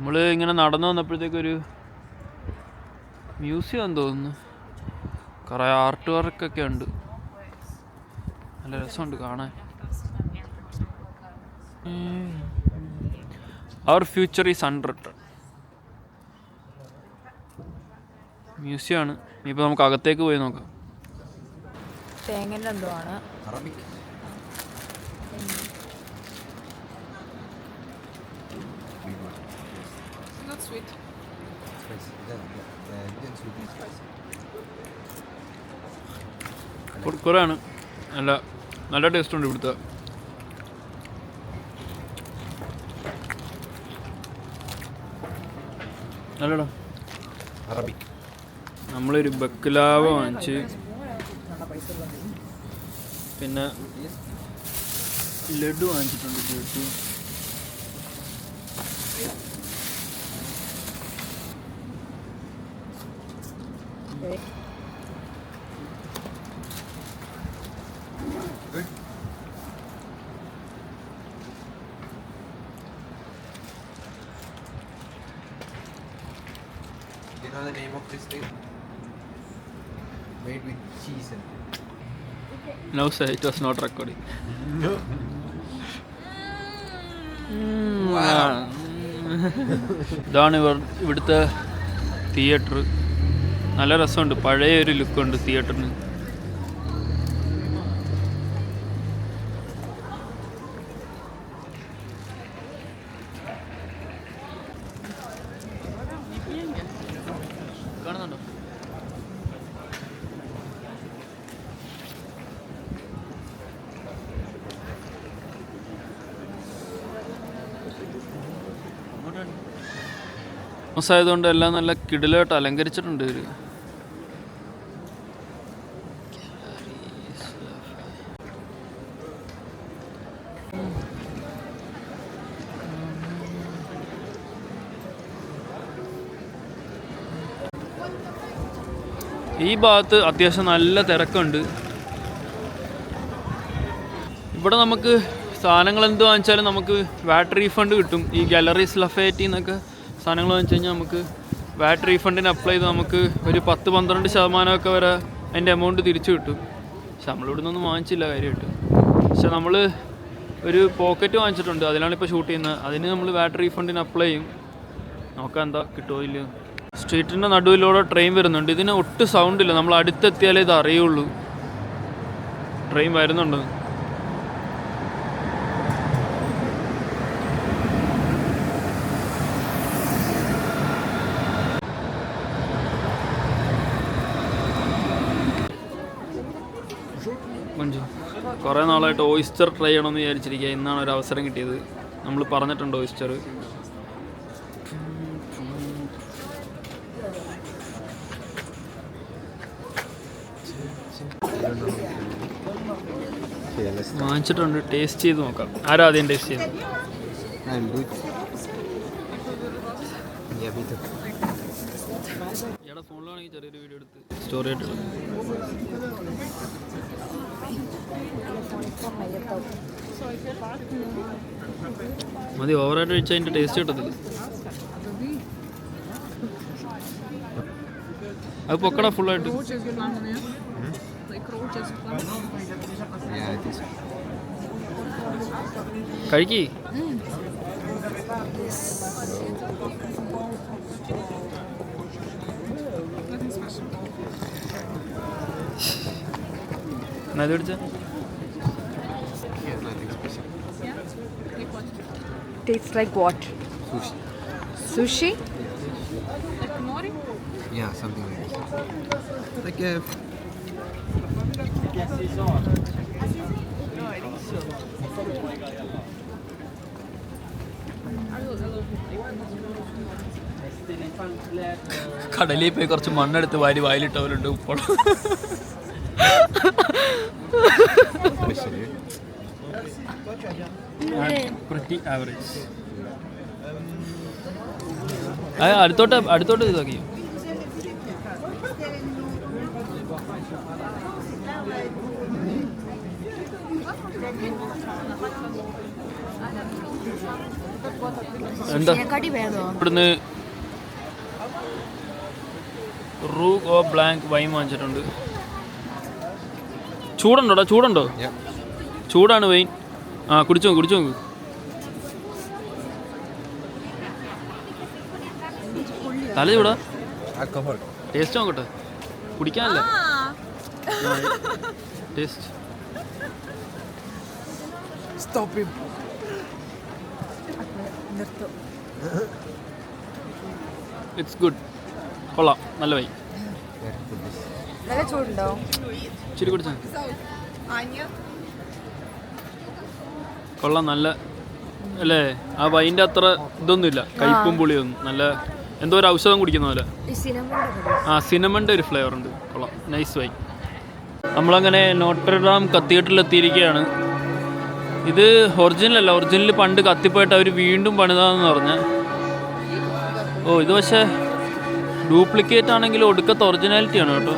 നമ്മൾ ഇങ്ങനെ നടന്നു വന്നപ്പോഴത്തേക്കൊരു മ്യൂസിയം എന്ന് തോന്നുന്നു കുറേ ആർട്ട് വർക്കൊക്കെ ഉണ്ട്. നല്ല രസമുണ്ട് കാണാൻ. അവർ ഫ്യൂച്ചർ ഈസ് അൺറിട്ടൺ മ്യൂസിയമാണ് ഇനിയിപ്പോൾ നമുക്ക് അകത്തേക്ക് പോയി നോക്കാം. തേങ്ങന്റെ എന്തോ ആണ്. Arabic Not sweet. Spicy. Yeah, yeah. Indian sweet is spicy. നല്ല നല്ല ടേസ്റ്റ് ഉണ്ട് ഇവിടുത്തെ നല്ലടാ Arabic. നമ്മളൊരു ബക്ലാവ വാങ്ങിച്ച് പിന്നെ ലഡു വാങ്ങിച്ചിട്ടുണ്ട് laddu you know the name of this thing? Made with cheese and No sir, it was not recording. No. ഇതാണ് ഇവർ ഇവിടുത്തെ തിയേറ്റർ നല്ല രസമുണ്ട്. പഴയ ഒരു ലുക്കുണ്ട് തിയേറ്ററിന് കാണുന്നുണ്ടോ? ആയതുകൊണ്ട് എല്ലാം നല്ല കിടിലായിട്ട് അലങ്കരിച്ചിട്ടുണ്ട് ഇവർ. ഈ ഭാഗത്ത് അത്യാവശ്യം നല്ല തിരക്കുണ്ട്. ഇവിടെ നമുക്ക് സാധനങ്ങൾ എന്ത് വാങ്ങിച്ചാലും നമുക്ക് വാറ്റ് റീഫണ്ട് കിട്ടും. ഈ ഗാലറീസ് ലഫേറ്റിൽ സാധനങ്ങൾ വാങ്ങിച്ചു കഴിഞ്ഞാൽ നമുക്ക് വാറ്റ് റീഫണ്ടിന് അപ്ലൈ ചെയ്ത് നമുക്ക് ഒരു പത്ത് പന്ത്രണ്ട് ശതമാനമൊക്കെ വരെ അതിന്റെ എമൗണ്ട് തിരിച്ചു കിട്ടും. പക്ഷെ നമ്മളിവിടെ നിന്നൊന്നും വാങ്ങിച്ചില്ല കാര്യമായിട്ട്. പക്ഷെ നമ്മൾ ഒരു പോക്കറ്റ് വാങ്ങിച്ചിട്ടുണ്ട്. അതിലാണ് ഇപ്പോൾ ഷൂട്ട് ചെയ്യുന്നത്. അതിന് നമ്മൾ വാറ്റ് റീഫണ്ടിന് അപ്ലൈ ചെയ്യും. നോക്കാം എന്താ കിട്ടുമോ ഇല്ല സ്ട്രീറ്റിന്റെ നടുവിലൂടെ ട്രെയിൻ വരുന്നുണ്ട്. ഇതിന് ഒട്ടും സൗണ്ട് ഇല്ല. നമ്മൾ അടുത്തെത്തിയാലേ ഇത് അറിയുള്ളൂ. ട്രെയിൻ വരുന്നുണ്ട്. കുറേ നാളായിട്ട് ഓയിസ്റ്റർ ട്രൈ ചെയ്യണമെന്ന് വിചാരിച്ചിരിക്കുക. ഇന്നാണ് ഒരു അവസരം കിട്ടിയത്. നമ്മൾ പറഞ്ഞിട്ടുണ്ട് ഓയിസ്റ്റർ വാങ്ങിച്ചിട്ടുണ്ട്. ടേസ്റ്റ് ചെയ്ത് നോക്കാം. ആരാ ആദ്യം ടേസ്റ്റ് ചെയ്തത് ചെറിയൊരു വീഡിയോ എടുത്ത് സ്റ്റോറി ആയിട്ട് മതി ഓവറായിട്ട് കഴിച്ചാൽ അതിന്റെ ടേസ്റ്റ് കിട്ടത്തില്ല. അത് പൊക്കട ഫുള്ളായിട്ട് Roodjes it ഇത് പിടിച്ച Yeah, nothing special. Tastes like what? Sushi. Sushi? Yeah, something like this. Like a കടലിൽ പോയി കുറച്ച് മണ്ണെടുത്ത് വാരി വായിലിട്ടവരുണ്ട് ആവറേജ് അടുത്തോട്ട് അടുത്തോട്ട് എന്താ? ഇവിടുന്ന് റൂ ഓ ബ്ലാങ്ക് വൈൻ വാങ്ങിച്ചിട്ടുണ്ട്. ചൂടുണ്ടോടാ? ചൂടുണ്ടോ. ചൂടാണ് വൈൻ ആ കുടിച്ചോ കുടിച്ചോ. കുടിച്ചു നോക്ക് തല ചൂടാ? ടേസ്റ്റ് നോക്കട്ടെ. കുടിക്കാനല്ലേ. ടേസ്റ്റ്. ഇറ്റ്സ് ഗുഡ് കൊള്ളാം. നല്ല വൈ. നല്ല ചൂടുണ്ടോ? ഇച്ചിരി കുടിച്ചാൽ കൊള്ളാം നല്ല അല്ലേ? ആ വൈന്റെ അത്ര ഇതൊന്നുമില്ല. കയ്പും പുളിയൊന്നും. നല്ല എന്തോ ഒരു ഔഷധം കുടിക്കുന്ന പോലെ. ആ സിനമന്റെ ഒരു ഫ്ലേവർ ഉണ്ട്. കൊള്ളാം. നൈസ് വൈൻ നമ്മളങ്ങനെ നോട്ടർഡാം കത്തീഡ്രൽ എത്തിയിരിക്കുകയാണ് ഇത് ഒറിജിനൽ അല്ല ഒറിജിനൽ പണ്ട് കത്തിപ്പോയിട്ട് അവർ വീണ്ടും പണിതാന്ന് പറഞ്ഞ. ഓ ഇത് പക്ഷേ ഡ്യൂപ്ലിക്കേറ്റ് ആണെങ്കിലും ഒടുക്കത്തെ ഒറിജിനാലിറ്റി ആണ് കേട്ടോ.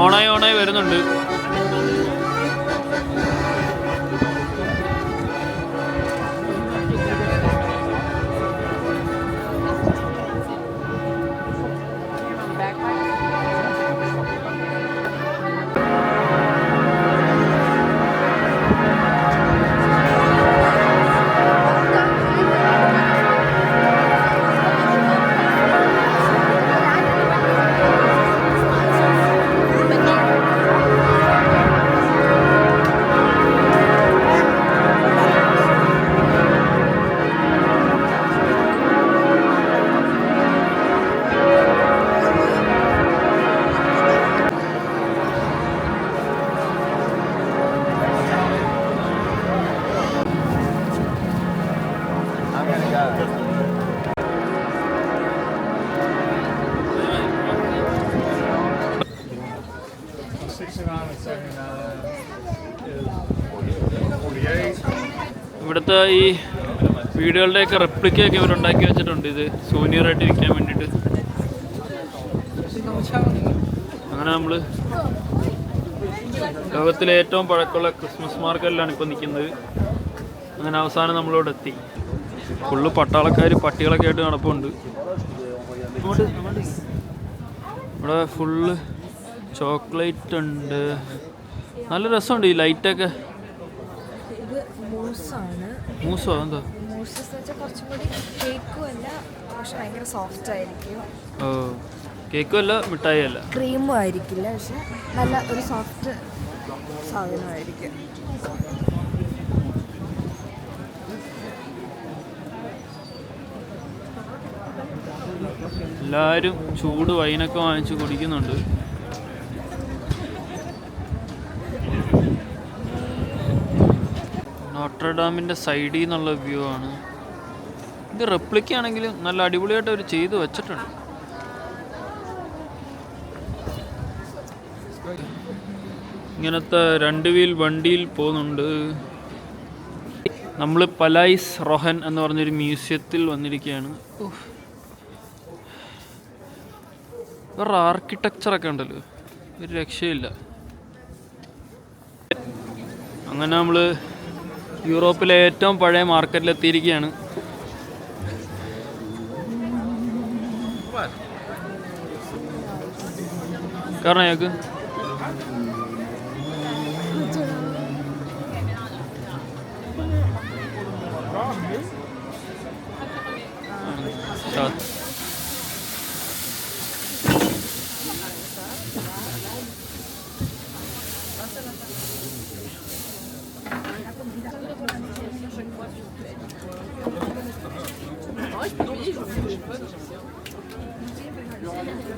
ഓണായി ഓണായി വരുന്നുണ്ട്. ഇവിടുത്തെ ഈ വീടുകളുടെയൊക്കെ റെപ്ലിക്കയൊക്കെ ഇവരുണ്ടാക്കി വെച്ചിട്ടുണ്ട്. ഇത് സൂനിയറായിട്ട് ഇരിക്കാൻ വേണ്ടിയിട്ട്. അങ്ങനെ നമ്മൾ ലോകത്തിലെ ഏറ്റവും പഴക്കമുള്ള ക്രിസ്മസ് മാർക്കറ്റിലാണ് ഇപ്പോൾ നിൽക്കുന്നത്. അങ്ങനെ അവസാനം നമ്മളിവിടെ എത്തി. ഫുള്ള് പട്ടാളക്കാർ പട്ടികളൊക്കെ ആയിട്ട് നടപ്പുണ്ട്. ഇവിടെ ഫുള്ള് ചോക്ലേറ്റ് ഉണ്ട്. നല്ല രസമുണ്ട് ഈ ലൈറ്റൊക്കെ മൂസാണ്. മൂസോ? എന്താ മൂസ് എന്ന് വെച്ചാൽ കുറച്ചും കൂടി കേക്കും അല്ല പക്ഷെ ഭയങ്കര സോഫ്റ്റ് ആയിരിക്കും. ഓ കേക്കും അല്ല മിഠായി അല്ല. ക്രീമും ആയിരിക്കില്ല പക്ഷെ നല്ല ഒരു സോഫ്റ്റ് സാധനമായിരിക്കും. എല്ലാവരും ചൂട് വൈനൊക്കെ വാങ്ങിച്ച് കുടിക്കുന്നുണ്ട്. നോട്രഡാമിന്റെ സൈഡിൽ നിന്നുള്ള വ്യൂ ആണ്. ഇത് റെപ്ലിക്ക ആണെങ്കിലും നല്ല അടിപൊളിയായിട്ട് അവർ ചെയ്തു വെച്ചിട്ടുണ്ട്. ഇങ്ങനത്തെ രണ്ട് വീൽ വണ്ടിയിൽ പോകുന്നുണ്ട്. നമ്മൾ പലൈസ് റൊഹൻ എന്ന് പറഞ്ഞൊരു മ്യൂസിയത്തിൽ വന്നിരിക്കുകയാണ്. വേറെ ആർക്കിടെക്ചറൊക്കെ ഉണ്ടല്ലോ. ഒരു രക്ഷയില്ല. അങ്ങനെ നമ്മൾ യൂറോപ്പിലെ ഏറ്റവും പഴയ മാർക്കറ്റിലെത്തിയിരിക്കുകയാണ്. കാരണം ഞങ്ങൾക്ക്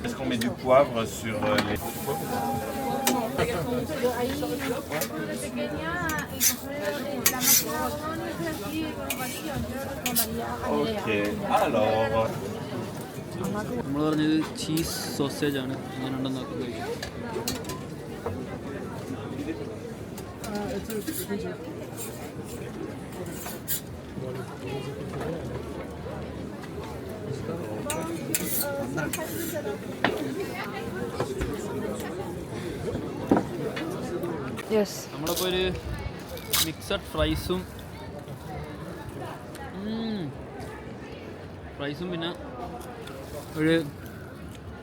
Est-ce qu'on met du poivre sur euh, les... Ok, alors... നമ്മളിപ്പോൾ ഒരു മിക്സഡ് ഫ്രൈസും ഫ്രൈസും പിന്നെ ഒരു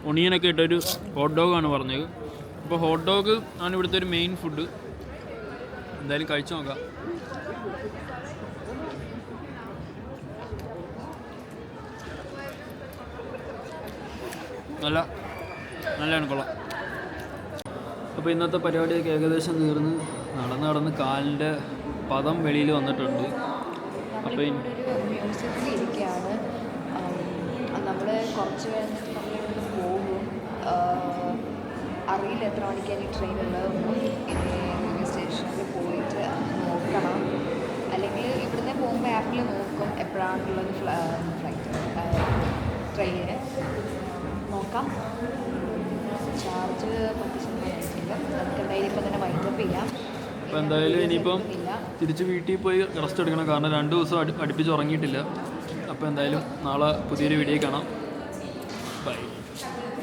ഒണിയനൊക്കെ ഇട്ടൊരു ഹോട്ട് ഡോഗാണ് പറഞ്ഞത്. അപ്പോൾ ഹോട്ട് ഡോഗ് ആണ് ഇവിടുത്തെ ഒരു മെയിൻ ഫുഡ് എന്തായാലും കഴിച്ചു നോക്കാം. നല്ല നല്ലതാണ് കൊള്ളാം. അപ്പോൾ ഇന്നത്തെ പരിപാടിയൊക്കെ ഏകദേശം തീർന്ന് നടന്ന് നടന്ന് കാലിന്റെ പദം വെളിയിൽ വന്നിട്ടുണ്ട്. അപ്പോൾ ഇരിക്കുകയാണ് നമ്മൾ കുറച്ച് കഴിഞ്ഞിട്ട് നമ്മളിവിടുന്ന് പോകും അറിയില്ല എത്ര മണിക്കാണ് ഈ ട്രെയിൻ ഉള്ളത്. ഇനി റെയിൽവേ സ്റ്റേഷനിൽ പോയിട്ട് നോക്കണം. അല്ലെങ്കിൽ ഇവിടുന്ന് പോകുമ്പോൾ ആപ്പിൽ നോക്കും എപ്പോഴാണുള്ളത് ഫ്ലൈറ്റ് ട്രെയിനിന് നോക്കാം ചാർജ് പത്ത് ശതമാനമായിട്ടില്ല നമുക്ക് എന്തായാലും ഇപ്പം തന്നെ വൈൻഡപ്പ് ചെയ്യാം. അപ്പോൾ എന്തായാലും ഇനിയിപ്പം തിരിച്ച് വീട്ടിൽ പോയി റെസ്റ്റ് എടുക്കണം. കാരണം രണ്ട് ദിവസം അടു അടുപ്പിച്ച് ഉറങ്ങിയിട്ടില്ല. അപ്പോൾ എന്തായാലും നാളെ പുതിയൊരു വീഡിയോ കാണാം. ബൈ